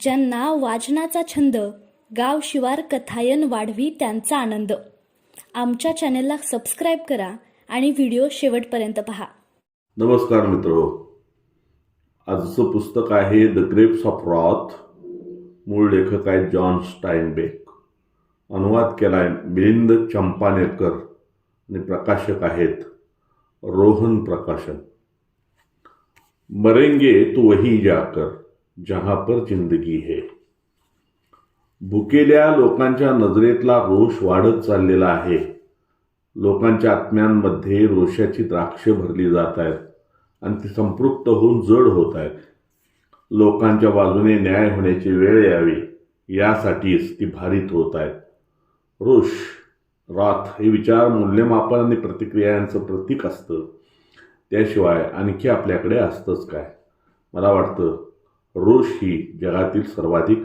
ज्यांना वाचनाचा छंद गाव शिवार कथायन वाढवी त्यांचा आनंद. आमच्या चॅनेलला सबस्क्राईब करा आणि व्हिडिओ शेवटपर्यंत पहा. नमस्कार मित्र. आजचं पुस्तक आहे द ग्रेप्स ऑफ रॉथ मूळ लेखक आहे जॉन स्टाईनबेक. अनुवाद केला आहे मिलिंद चंपानेरकर आणि प्रकाशक आहेत रोहन प्रकाशन. मरेंगे तू वही जाकर. जहां पर जिंदगी है। भुकेल्या लोकांच्या नजरेतला रोष वाढत चाललेला आहे. लोकांच्या आत्म्यांमध्ये रोषाची द्राक्षे भरली जात आहेत आणि ती संपृक्त होऊन जड होत आहेत. लोकांच्या बाजूने न्याय होण्याची वेळ यावी यासाठीच ती भारित होत आहेत. रोष राथ हे विचार मूल्यमापन आणि प्रतिक्रिया यांचं प्रतीक असतं. त्याशिवाय आणखी आपल्याकडे असतंच काय? मला वाटतं रोष ही जगातील सर्वाधिक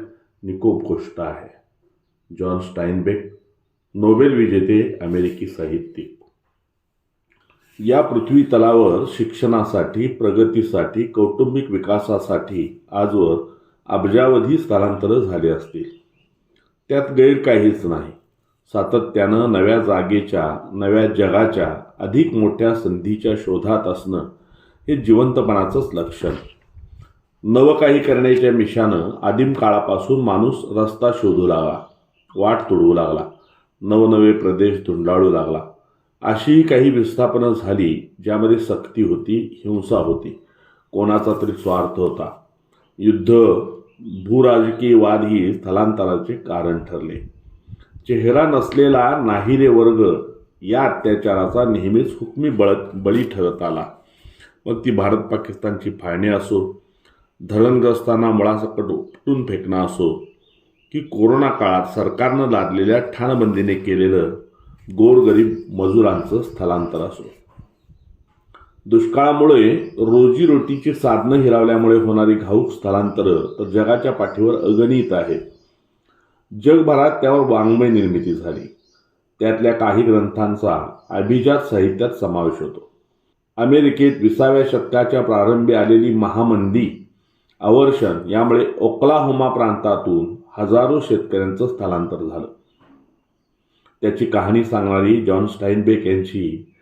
निकोप गोष्ट आहे. जॉन स्टाईनबेक नोबेल विजेते अमेरिकी साहित्यिक. या पृथ्वी तलावर शिक्षणासाठी प्रगतीसाठी कौटुंबिक विकासासाठी आजवर अब्जावधी स्थलांतरं झाले असतील. त्यात गैर काहीच नाही. सातत्यानं नव्या जागेच्या नव्या जगाच्या अधिक मोठ्या संधीच्या शोधात असणं हे जिवंतपणाचंच लक्षण. नवं काही करण्याच्या मिशानं आदिम काळापासून माणूस रस्ता शोधू लागला वाट तुडवू लागला नवनवे प्रदेश धुंडाळू लागला. अशीही काही विस्थापनं झाली ज्यामध्ये सक्ती होती हिंसा होती. कोणाचा तरी स्वार्थ होता. युद्ध भूराजकीय वाद ही स्थलांतराचे कारण ठरले. चेहरा नसलेला नाहिरे वर्ग या अत्याचाराचा नेहमीच हुकमी बळत बळी ठरत आला. मग ती भारत पाकिस्तानची फाळणी असो धरणग्रस्तांना मुळासकट उपटून फेकणं असो की कोरोना काळात सरकारनं लादलेल्या ठाणबंदीने केलेलं गोरगरीब मजुरांचं स्थलांतर असो. दुष्काळामुळे रोजीरोटीची साधनं हिरावल्यामुळे होणारी घाऊक स्थलांतरं तर जगाच्या पाठीवर अगणित आहेत. जगभरात त्यावर वाङ्मय निर्मिती झाली. त्यातल्या काही ग्रंथांचा अभिजात साहित्यात समावेश होतो. अमेरिकेत विसाव्या शतकाच्या प्रारंभी आलेली महामंदी अवर्षण यामुळे ओक्लाहोमा प्रांतातून हजारो शेतकऱ्यांचं स्थलांतर झालं. त्याची कहाणी सांगणारी जॉन स्टाईनबेक यांची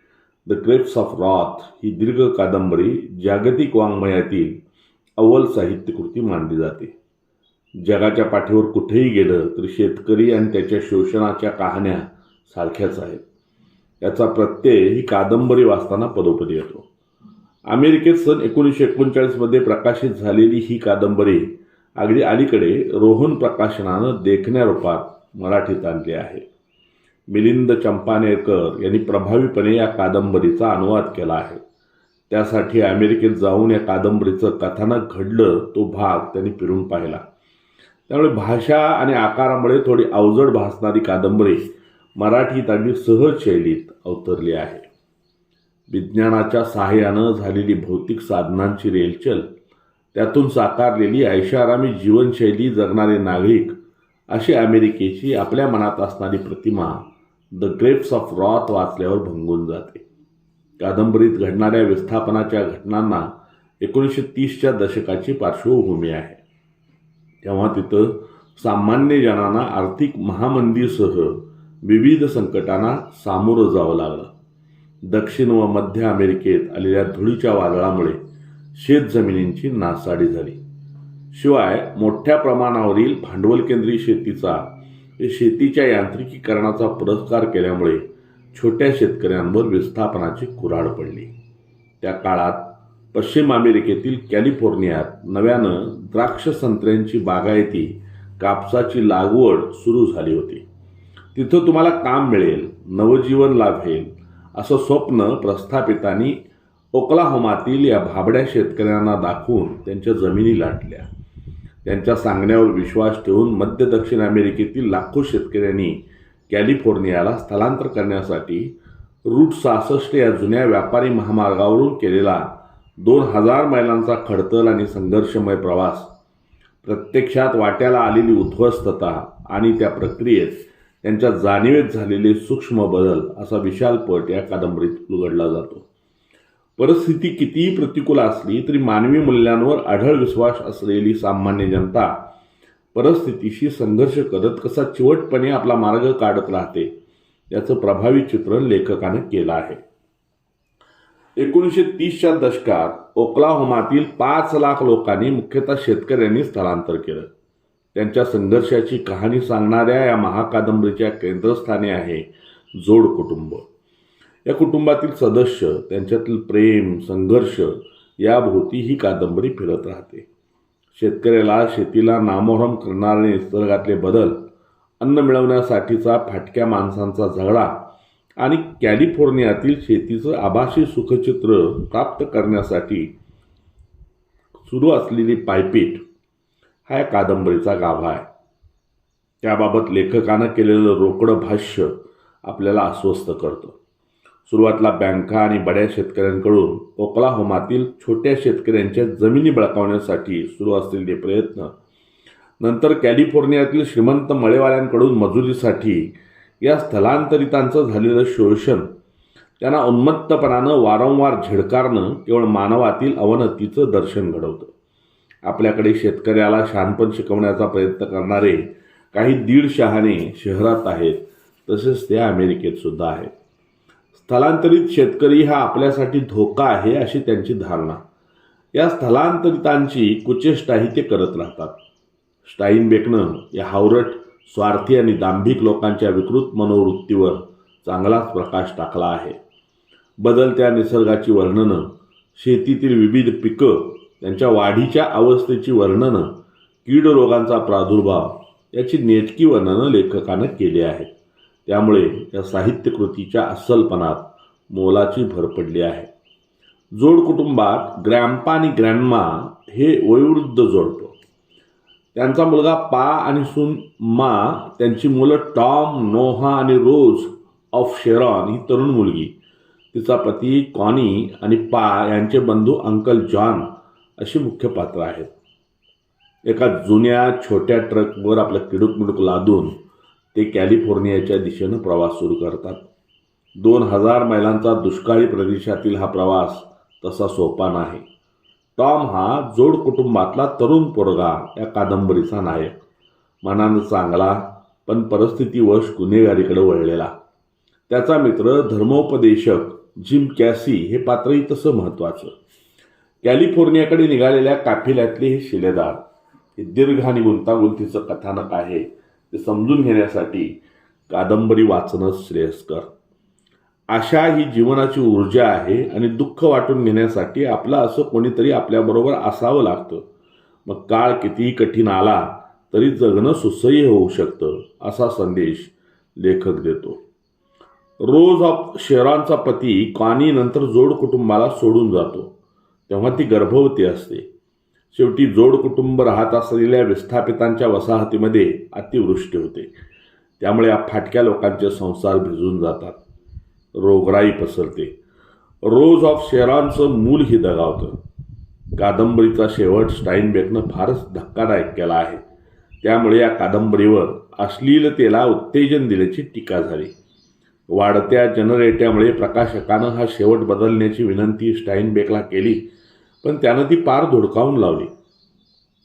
द क्रेप्स ऑफ रॉथ ही दीर्घ कादंबरी जागतिक वाङ्मयातील अव्वल साहित्यकृती मानली जाते. जगाच्या पाठीवर कुठेही गेलं तरी शेतकरी आणि त्याच्या शोषणाच्या कहाण्या सारख्याच आहेत. याचा प्रत्यय ही कादंबरी वाचताना पदोपदी येतो. अमेरिकेत सन एकोणीसशे एकोणचाळीसमध्ये प्रकाशित झालेली ही कादंबरी अगदी अलीकडे रोहन प्रकाशनानं देखण्या रूपात मराठीत आणली आहे. मिलिंद चंपानेरकर यांनी प्रभावीपणे या कादंबरीचा अनुवाद केला आहे. त्यासाठी अमेरिकेत जाऊन या कादंबरीचं कथानक घडलं तो भाग त्यांनी फिरून पाहिला. त्यामुळे भाषा आणि आकारामुळे थोडी अवजड भासणारी कादंबरी मराठीत अगदी सहज शैलीत अवतरली आहे. विज्ञानाच्या सहाय्यानं झालेली भौतिक साधनांची रेलचल त्यातून साकारलेली ऐषारामी जीवनशैली जगणारे नागरिक अशी अमेरिकेची आपल्या मनात असणारी प्रतिमा द ग्रेप्स ऑफ रॉथ वाचल्यावर भंगून जाते. कादंबरीत घडणाऱ्या विस्थापनाच्या घटनांना एकोणीसशे तीसच्या दशकाची पार्श्वभूमी आहे. तेव्हा तिथं सामान्य जनांना आर्थिक महामंदीसह विविध संकटांना सामोरं जावं लागलं. दक्षिण व मध्य अमेरिकेत आलेल्या धुळीच्या वादळामुळे शेतजमिनींची नासाडी झाली. शिवाय मोठ्या प्रमाणावरील भांडवल केंद्रीय शेतीचा शेतीच्या यांत्रिकीकरणाचा पुरस्कार केल्यामुळे छोट्या शेतकऱ्यांवर विस्थापनाची कुऱ्हाड पडली. त्या काळात पश्चिम अमेरिकेतील कॅलिफोर्नियात नव्यानं द्राक्ष संत्र्यांची बागायती कापसाची लागवड सुरू झाली होती. तिथं तुम्हाला काम मिळेल नवजीवन लाभेल असं स्वप्न प्रस्थापितांनी ओकलाहोमातील या भाबड्या शेतकऱ्यांना दाखवून त्यांच्या जमिनी लाटल्या. त्यांच्या सांगण्यावर विश्वास ठेवून मध्य दक्षिण अमेरिकेतील लाखो शेतकऱ्यांनी कॅलिफोर्नियाला स्थलांतर करण्यासाठी रूट सहासष्ट या जुन्या व्यापारी महामार्गावरून केलेला दोन हजार मैलांचा खडतल आणि संघर्षमय प्रवास प्रत्यक्षात वाट्याला आलेली उद्ध्वस्तता आणि त्या प्रक्रियेत त्यांच्या जाणीवेत झालेले सूक्ष्म बदल असा विशाल पट या कादंबरीत उघडला जातो. परिस्थिती कितीही प्रतिकूल असली तरी मानवी मूल्यांवर आढळ विश्वास असलेली सामान्य जनता परिस्थितीशी संघर्ष करत कसा चिवटपणे आपला मार्ग काढत राहते याचं प्रभावी चित्रण लेखकाने केलं आहे. एकोणीसशे तीसच्या दशकात ओक्लाहोमातील पाच लाख लोकांनी मुख्यतः शेतकऱ्यांनी स्थलांतर केलं. त्यांच्या संघर्षाची कहाणी सांगणाऱ्या या महाकादंबरीच्या केंद्रस्थानी आहे जोड कुटुंब. या कुटुंबातील सदस्य त्यांच्यातील प्रेम संघर्ष याभोवती ही कादंबरी फिरत राहते. शेतकऱ्याला शेतीला नामोहरम करणारे निसर्गातले बदल अन्न मिळवण्यासाठीचा फाटक्या माणसांचा झगडा आणि कॅलिफोर्नियातील शेतीचं आभासी सुखचित्र प्राप्त करण्यासाठी सुरू असलेली पायपीट हा या कादंबरीचा गाभा आहे? त्याबाबत लेखकानं केलेलं रोकडं भाष्य आपल्याला अस्वस्थ करतं. सुरुवातीला बँका आणि बड्या शेतकऱ्यांकडून ओकलाहोमातील छोट्या शेतकऱ्यांच्या जमिनी बळकावण्यासाठी सुरू असलेले प्रयत्न. नंतर कॅलिफोर्नियातील श्रीमंत मळेवाल्यांकडून मजुरीसाठी या स्थलांतरितांचं झालेलं शोषण त्यांना उन्मत्तपणानं वारंवार झिडकारणं केवळ मानवातील अवनतीचं दर्शन घडवतं. आपल्याकडे शेतकऱ्याला शहाणपण शिकवण्याचा प्रयत्न करणारे काही दीड शहाणे शहरात आहेत. तसेच ते अमेरिकेत सुद्धा आहेत. स्थलांतरित शेतकरी हा आपल्यासाठी धोका आहे अशी त्यांची धारणा. या स्थलांतरितांची कुचेष्टाही ते करत राहतात. स्टाईनबेकनं या हावरट स्वार्थी आणि दांभिक लोकांच्या विकृत मनोवृत्तीवर चांगलाच प्रकाश टाकला आहे. बदलत्या निसर्गाची वर्णनं शेतीतील विविध पिकं त्यांच्या वाढीच्या अवस्थेची वर्णनं कीड रोगांचा प्रादुर्भाव याची नेटकी वर्णनं लेखकानं केली आहेत. त्यामुळे या साहित्यकृतीच्या अस्सलपणात मोलाची भर पडली आहे. जोड कुटुंबात ग्रॅम्पा आणि ग्रँडमा हे वयोवृद्ध जोडतो त्यांचा मुलगा पा आणि सून मा त्यांची मुलं टॉम नोहा आणि रोज ऑफ शेरॉन ही तरुण मुलगी. तिचा पती कॉनी आणि पा यांचे बंधू अंकल जॉन. अशी मुख्य पात्र आहेत. एका जुन्या छोट्या ट्रकवर आपलं किडूक मिडूक लादून ते कॅलिफोर्नियाच्या दिशेनं प्रवास सुरू करतात. दोन हजार मैलांचा दुष्काळी प्रदेशातील हा प्रवास तसा सोपा नाही. टॉम हा जोड कुटुंबातला तरुण पोरगा या कादंबरीचा नायक. मनानं चांगला पण परिस्थितीवश गुन्हेगारीकडे वळलेला. त्याचा मित्र धर्मोपदेशक जिम कॅसी हे पात्रही तसं महत्त्वाचं कॅलिफोर्नियाकडे निघालेल्या काफिल्यातले हे शिलेदार हे दीर्घ आणि गुंतागुंतीचं कथानक आहे ते समजून घेण्यासाठी कादंबरी वाचणं श्रेयस्कर. आशा ही जीवनाची ऊर्जा आहे आणि दुःख वाटून घेण्यासाठी आपलं असं कोणीतरी आपल्याबरोबर असावं लागतं. मग काळ कितीही कठीण आला तरी जगणं सुसह्य होऊ शकतं असा संदेश लेखक देतो. रोज ऑफ शेरांचा पती कॉनी नंतर जोड कुटुंबाला सोडून जातो. तेव्हा ती गर्भवती असते. शेवटी जोड कुटुंब राहत असलेल्या विस्थापितांच्या वसाहतीमध्ये अतिवृष्टी होते. त्यामुळे या फाटक्या लोकांचे संसार भिजून जातात. रोगराई पसरते. रोज ऑफ शेरांचं मूल ही दगावतं. कादंबरीचा शेवट स्टाईनबेकनं फारच धक्कादायक केला आहे. त्यामुळे या कादंबरीवर अश्लीलतेला उत्तेजन दिल्याची टीका झाली. वाढत्या जनरेट्यामुळे प्रकाशकानं हा शेवट बदलण्याची विनंती स्टाईनबेकला केली पण त्यानं ती पार धुडकावून लावली.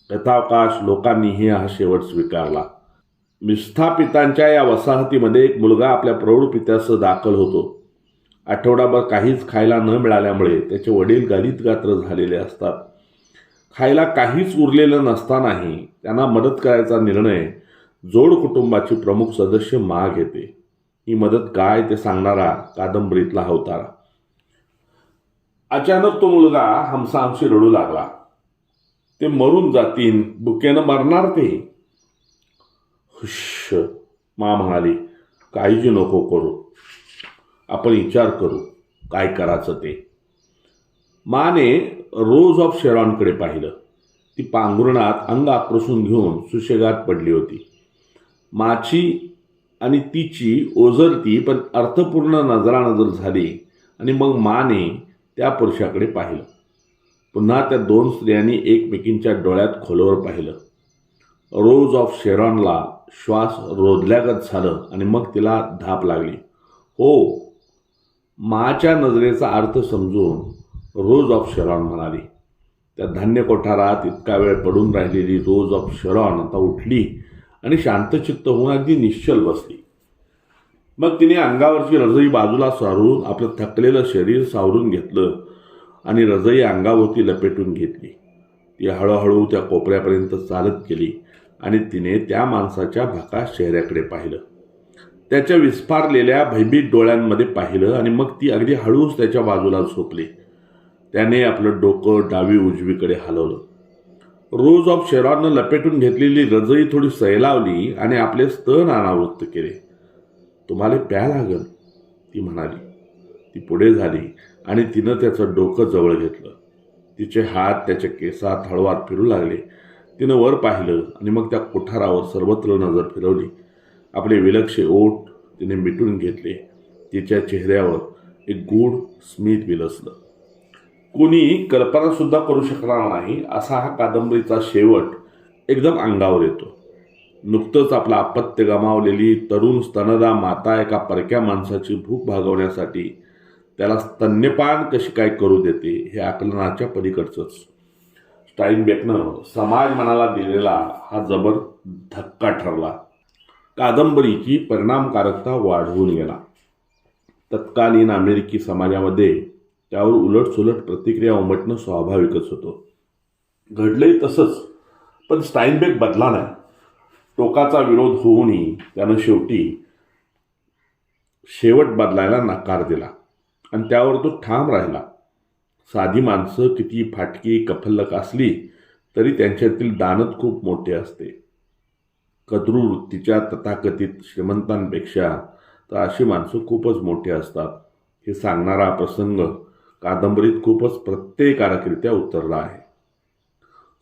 कथावकाश लोकांनीही हा शेवट स्वीकारला. विस्थापितांच्या या वसाहतीमध्ये एक मुलगा आपल्या प्रौढ पित्यासह दाखल होतो. आठवडाभर काहीच खायला न मिळाल्यामुळे त्याचे वडील गालित गात्र झालेले असतात. खायला काहीच उरलेलं नसतानाही त्यांना मदत करायचा निर्णय जोड कुटुंबाची प्रमुख सदस्य मा घेते. ही मदत काय ते सांगणारा कादंबरीतला हा अचानक तो मुलगा हमसा हमशी रडू लागला. ते मरून जातीन बुकेनं मरणार ते. हुश मा म्हणाली काळजी नको करू. आपण विचार करू काय करायचं ते. माने रोज ऑफ शेरॉनकडे पाहिलं. ती पांघरुणात अंग आक्रोशून घेऊन सुशेगात पडली होती. माची आणि तिची ओझरती पण अर्थपूर्ण नजरानजर झाली आणि मग माने त्या पुरुषाकडे पाहिलं. पुन्हा त्या दोन स्त्रियांनी एकमेकींच्या डोळ्यात खोलवर पाहिलं. रोज ऑफ शेरॉनला श्वास रोधल्यागत झालं आणि मग तिला धाप लागली. हो माच्या नजरेचा अर्थ समजून रोज ऑफ शेरॉन म्हणाली त्या धान्य कोठारात इतका वेळ पडून राहिलेली रोज ऑफ शेरॉन आता उठली आणि शांतचित्त होऊन अगदी निश्चल बसली. मग तिने अंगावरची रजई बाजूला सारून आपलं थकलेलं शरीर सावरून घेतलं आणि रजई अंगावरती लपेटून घेतली. ती हळूहळू त्या कोपऱ्यापर्यंत चालत गेली आणि तिने त्या माणसाच्या भका चेहऱ्याकडे पाहिलं. त्याच्या विस्फारलेल्या भयभीत डोळ्यांमध्ये पाहिलं आणि मग ती अगदी हळूच त्याच्या बाजूला झोपली. त्याने आपलं डोकं डावी उजवीकडे हलवलं. रोज ऑफ शेरॉननं लपेटून घेतलेली रजई थोडी सैलावली आणि आपले स्तन अनावृत्त केले. तुम्हाला प्या लागल ती म्हणाली. ती पुढे झाली आणि तिनं त्याचं डोकं जवळ घेतलं. तिचे हात त्याच्या केसात हळवात फिरू लागले. तिनं वर पाहिलं आणि मग त्या कोठारावर सर्वत्र नजर फिरवली. आपले विलक्षे ओठ तिने मिटून घेतले. तिच्या चेहऱ्यावर एक गूढ स्मित विलसलं. कोणी कल्पनासुद्धा करू शकणार नाही असा हा कादंबरीचा शेवट एकदम अंगावर येतो. नुकतंच आपलं आपत्य गमावलेली तरुण स्तनदा माता एका परक्या माणसाची भूक भागवण्यासाठी त्याला स्तन्यपान कशी काय करू देते हे आकलनाच्या पलीकडचंच. स्टाईनबेकनं समाज मनाला दिलेला हा जबर धक्का ठरला. कादंबरीची परिणामकारकता वाढवून गेला. तत्कालीन अमेरिकी समाजामध्ये त्यावर उलटसुलट प्रतिक्रिया उमटणं स्वाभाविकच होतं. घडलंही तसंच पण स्टाईनबेक बदला नाही. टोकाचा विरोध होऊनही त्यानं शेवटी शेवट बदलायला नकार दिला. आणि त्यावर तो ठाम राहिला. साधी माणसं किती फाटकी कफल्लक असली तरी त्यांच्यातील दानत खूप मोठे असते. कद्रू वृत्तीच्या तथाकथित श्रीमंतांपेक्षा तर अशी माणसं खूपच मोठी असतात. हे सांगणारा प्रसंग कादंबरीत खूपच प्रत्ययकारकरित्या उतरला आहे.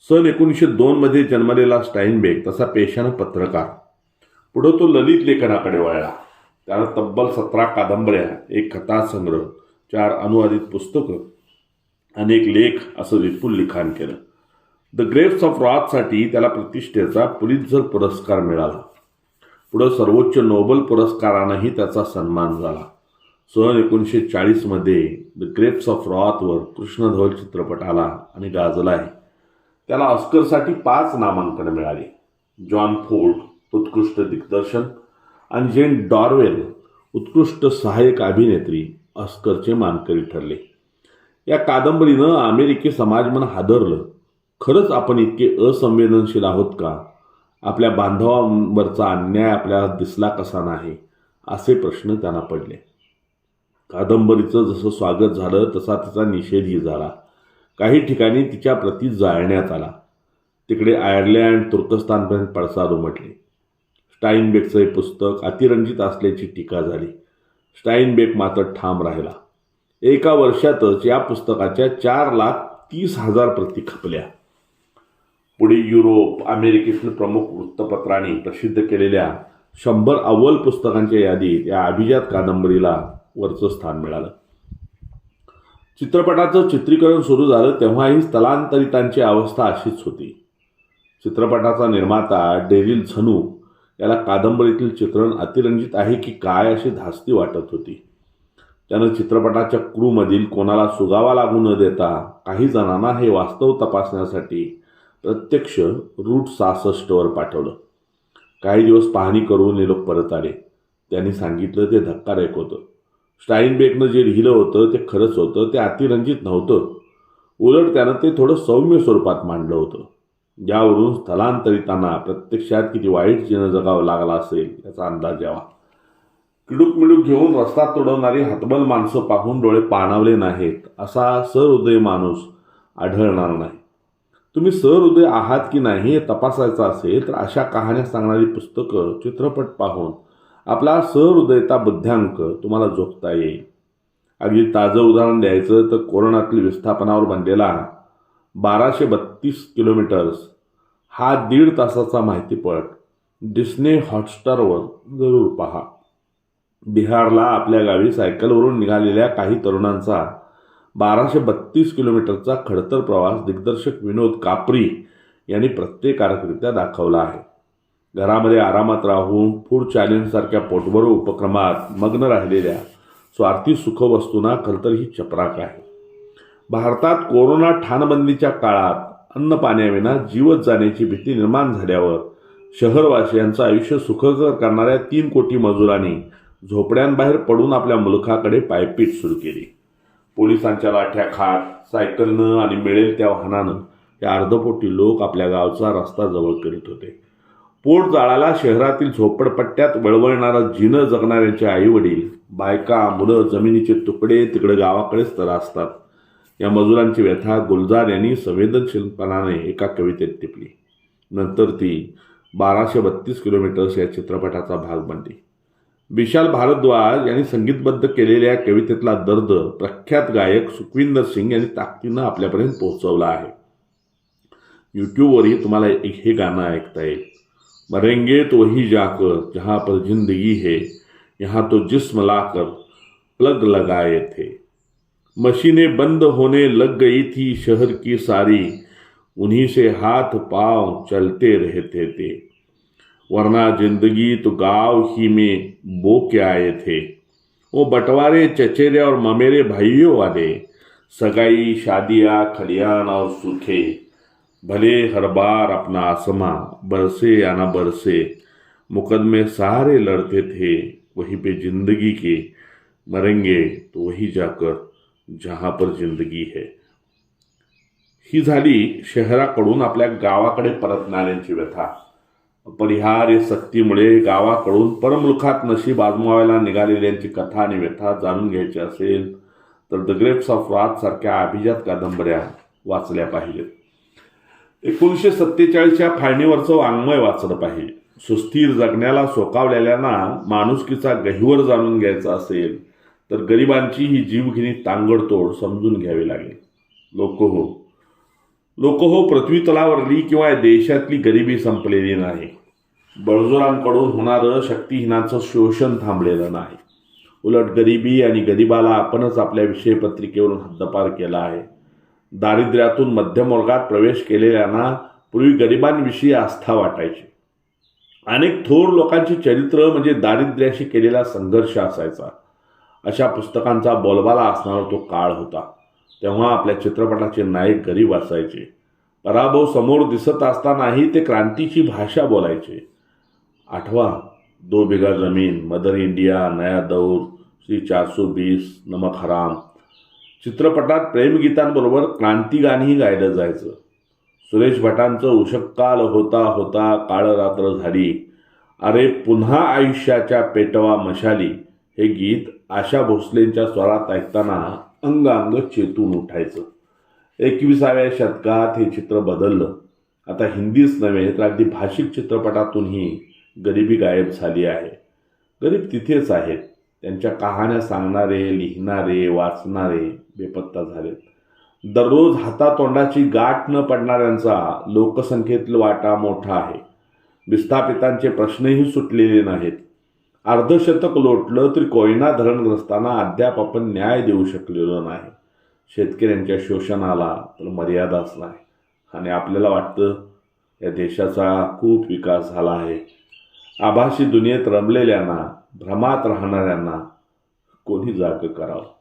सन एकोणीसशे दोनमध्ये जन्मलेला स्टाईनबेक तसा पेशानं पत्रकार. पुढं तो ललित लेखनाकडे वळला. त्यानं तब्बल सतरा कादंबऱ्या एक कथासंग्रह चार अनुवादित पुस्तकं अनेक लेख असं विपुल लिखाण केलं. द ग्रेप्स ऑफ रॉथसाठी त्याला प्रतिष्ठेचा पुलित्झर पुरस्कार मिळाला. पुढं सर्वोच्च नोबल पुरस्कारानंही त्याचा सन्मान झाला. सन एकोणीसशे चाळीसमध्ये द ग्रेप्स ऑफ रॉथवर कृष्णधवल चित्रपट आला आणि आहे. त्याला ऑस्करसाठी पाच नामांकनं मिळाली. जॉन फोर्ड उत्कृष्ट दिग्दर्शन आणि जेन डॉर्वेल उत्कृष्ट सहाय्यक अभिनेत्री ऑस्करचे मानकरी ठरले. या कादंबरीनं अमेरिकी समाजमन हादरलं. खरंच आपण इतके असंवेदनशील आहोत का? आपल्या बांधवांवरचा अन्याय आपल्याला दिसला कसा नाही? असे प्रश्न त्यांना पडले. कादंबरीचं जसं स्वागत झालं तसा तिचा निषेधही झाला. काही ठिकाणी तिच्या प्रती जाळण्यात आला. तिकडे आयर्लंड तुर्कस्तानपर्यंत पडसाद उमटले. स्टाईनबेकचं हे पुस्तक अतिरंजित असल्याची टीका झाली. स्टाईनबेक मात्र ठाम राहिला. एका वर्षातच या पुस्तकाच्या चार लाख तीस हजार प्रती खपल्या. पुढे युरोप अमेरिकेतील प्रमुख वृत्तपत्रांनी प्रसिद्ध केलेल्या शंभर अव्वल पुस्तकांच्या यादीत या अभिजात कादंबरीला वरचं स्थान मिळालं. चित्रपटाचं चित्रीकरण सुरू झालं तेव्हाही स्थलांतरितांची अवस्था अशीच होती. चित्रपटाचा निर्माता डेरिल झनू याला कादंबरीतील चित्रण अतिरंजित आहे की काय अशी धास्ती वाटत होती. त्यानं चित्रपटाच्या क्रूमधील कोणाला सुगावा लागू न देता काही जणांना हे वास्तव तपासण्यासाठी प्रत्यक्ष रूट सहासष्टवर पाठवलं. काही दिवस पाहणी करून हे लोक परत आले. त्यांनी सांगितलं ते धक्कादायक होतं. स्टाईनबेकनं जे लिहिलं होतं ते खरंच होतं ते अतिरंजित नव्हतं. उलट त्यानं ते थोडं सौम्य स्वरूपात मांडलं होतं. यावरून स्थलांतरितांना प्रत्यक्षात किती वाईट जीवन जगावं लागला असेल याचा अंदाज यावा. किडूक मिडूक घेऊन रस्ता तुडवणारी हतबल माणसं पाहून डोळे पाणावले नाहीत असा सहृदय माणूस आढळणार नाही. तुम्ही सहृदय आहात की नाही हे तपासायचं असेल तर अशा कहाण्या सांगणारी पुस्तकं चित्रपट पाहून आपला सहृदयता बुद्ध्यांक तुम्हाला जोखता येईल. अगदी ताजं उदाहरण द्यायचं तर कोरोनातील विस्थापनावर बनलेला बाराशे बत्तीस किलोमीटर्स हा दीड तासाचा माहितीपट डिस्ने हॉटस्टारवर जरूर पहा. बिहारला आपल्या गावी सायकलवरून निघालेल्या काही तरुणांचा बाराशे बत्तीस किलोमीटरचा खडतर प्रवास दिग्दर्शक विनोद कापरी यांनी प्रत्येकारकरित्या दाखवला आहे. घरामध्ये आरामात राहून फूड चॅलेंजसारख्या पोटभर उपक्रमात मग्न राहिलेल्या स्वार्थी सुखवस्तूंना खरंतर ही चपराक आहे. भारतात कोरोना ठाणबंदीच्या काळात अन्न पाण्याविना जीवत जाण्याची भीती निर्माण झाल्यावर शहरवासियांचं आयुष्य सुखकर करणाऱ्या तीन कोटी मजुरांनी झोपड्यांबाहेर पडून आपल्या मुलखाकडे पायपीट सुरू केली. पोलिसांच्या लाठ्या खात सायकलनं आणि मिळेल त्या वाहनानं या अर्धपोटी लोक आपल्या गावचा रस्ता जवळ करीत होते. पोट जाळाला शहरातील झोपडपट्ट्यात वळवळणारं जिनं जगणाऱ्यांचे आई वडील बायका मुलं जमिनीचे तुकडे तिकडे गावाकडेच तर असतात या मजुरांची व्यथा गुलजार यांनी संवेदनशीलपणाने एका कवितेत टिपली. नंतर ती बाराशे बत्तीस किलोमीटर्स या चित्रपटाचा भाग बनली. विशाल भारद्वाज यांनी संगीतबद्ध केलेल्या कवितेतला दर्द प्रख्यात गायक सुखविंदर सिंग यांनी ताकदीनं आपल्यापर्यंत पोहोचवला आहे. यूट्यूबवरही तुम्हाला एक हे गाणं ऐकता येईल. मरेंगे तो वही जाकर, जहाँ पर ज़िंदगी है, यहाँ तो जिस्म लाकर प्लग लगाए थे। मशीनें बंद होने लग गई थी, शहर की सारी। उन्हीं से हाथ पाँव चलते रहते थे। वरना ज़िंदगी तो गाँव ही में बो के आए थे। वो बंटवारे, चचेरे और ममेरे भाइयों वाले, सगाई, शादियाँ, खलियान और सूखे। भले हर बार अपना आसमा बरसे या ना बरसे मुकदमे सारे लड़ते थे वहीं पे जिंदगी के मरेंगे तो वही जाकर जहां पर जिंदगी है। ही झाली शहराकडून आपल्या गावाकडे परतणाऱ्यांची व्यथा। अपरिहार्य सक्तीमुळे गावाकडून परमुलखात नशीब आजमावायला निघालेल्यांची कथा आणि व्यथा जाणून घ्यायची असेल तर द ग्रेप्स ऑफ रात सारख्या अभिजात कादंबऱ्या वाचल्या पाहिजेत. एकोणीसशे सत्तेचाळीसच्या फाळणीवरचं वाङ्मय वाचलं पाहिजे. सुस्थिर जगण्याला सोकावलेल्यांना माणुसकीचा गहिवर जाणून घ्यायचा असेल तर गरिबांची ही जीवघेणी तांगडतोड समजून घ्यावी लागेल. लोक हो. लोक हो पृथ्वी तलावरली किंवा देशातली गरिबी संपलेली नाही. बळजोरांकडून होणारं शक्तिहीनाचं शोषण थांबलेलं नाही. उलट गरिबी आणि गरिबाला आपणच आपल्या विषयपत्रिकेवरून हद्दपार केला आहे. दारिद्र्यातून मध्यमवर्गात प्रवेश केलेल्यांना पूर्वी गरिबांविषयी आस्था वाटायची. अनेक थोर लोकांची चरित्र म्हणजे दारिद्र्याशी केलेला संघर्ष असायचा. अशा पुस्तकांचा बोलबाला असणारा तो काळ होता. तेव्हा आपल्या चित्रपटाचे नायक गरीब असायचे. पराभव समोर दिसत असतानाही ते क्रांतीची भाषा बोलायचे. आठवा दो बिघा जमीन मदर इंडिया नया दौर श्री चारसो बीस नमक हराम. चित्रपटात प्रेमगीतांबरोबर क्रांतीगाणीही गायलं जायचं. सुरेश भटांचं उशक्काल होता होता काळ रात्र झाली. अरे पुन्हा आयुष्याच्या पेटवा मशाली हे गीत आशा भोसलेंच्या स्वरात ऐकताना अंग अंग चेतून उठायचं. एकविसाव्या शतकात हे चित्र बदललं. आता हिंदीच नव्हे तर अगदी भाषिक चित्रपटातूनही गरिबी गायब झाली आहे. गरीब तिथेच आहेत. त्यांच्या कहाण्या सांगणारे लिहिणारे वाचणारे बेपत्ता झालेत. दररोज हातातोंडाची गाठ न पडणाऱ्यांचा लोकसंख्येतील वाटा मोठा आहे. विस्थापितांचे प्रश्नही सुटलेले नाहीत. अर्धशतक लोटलं तरी कोयना धरणग्रस्तांना अद्याप आपण न्याय देऊ शकलेलो नाही. शेतकऱ्यांच्या शोषणाला तर मर्यादाच नाही. आणि आपल्याला वाटतं या देशाचा खूप विकास झाला आहे. आभासी दुनियेत रमलेल्यांना भ्रमात राहणाऱ्यांना कोणी जाग करावं?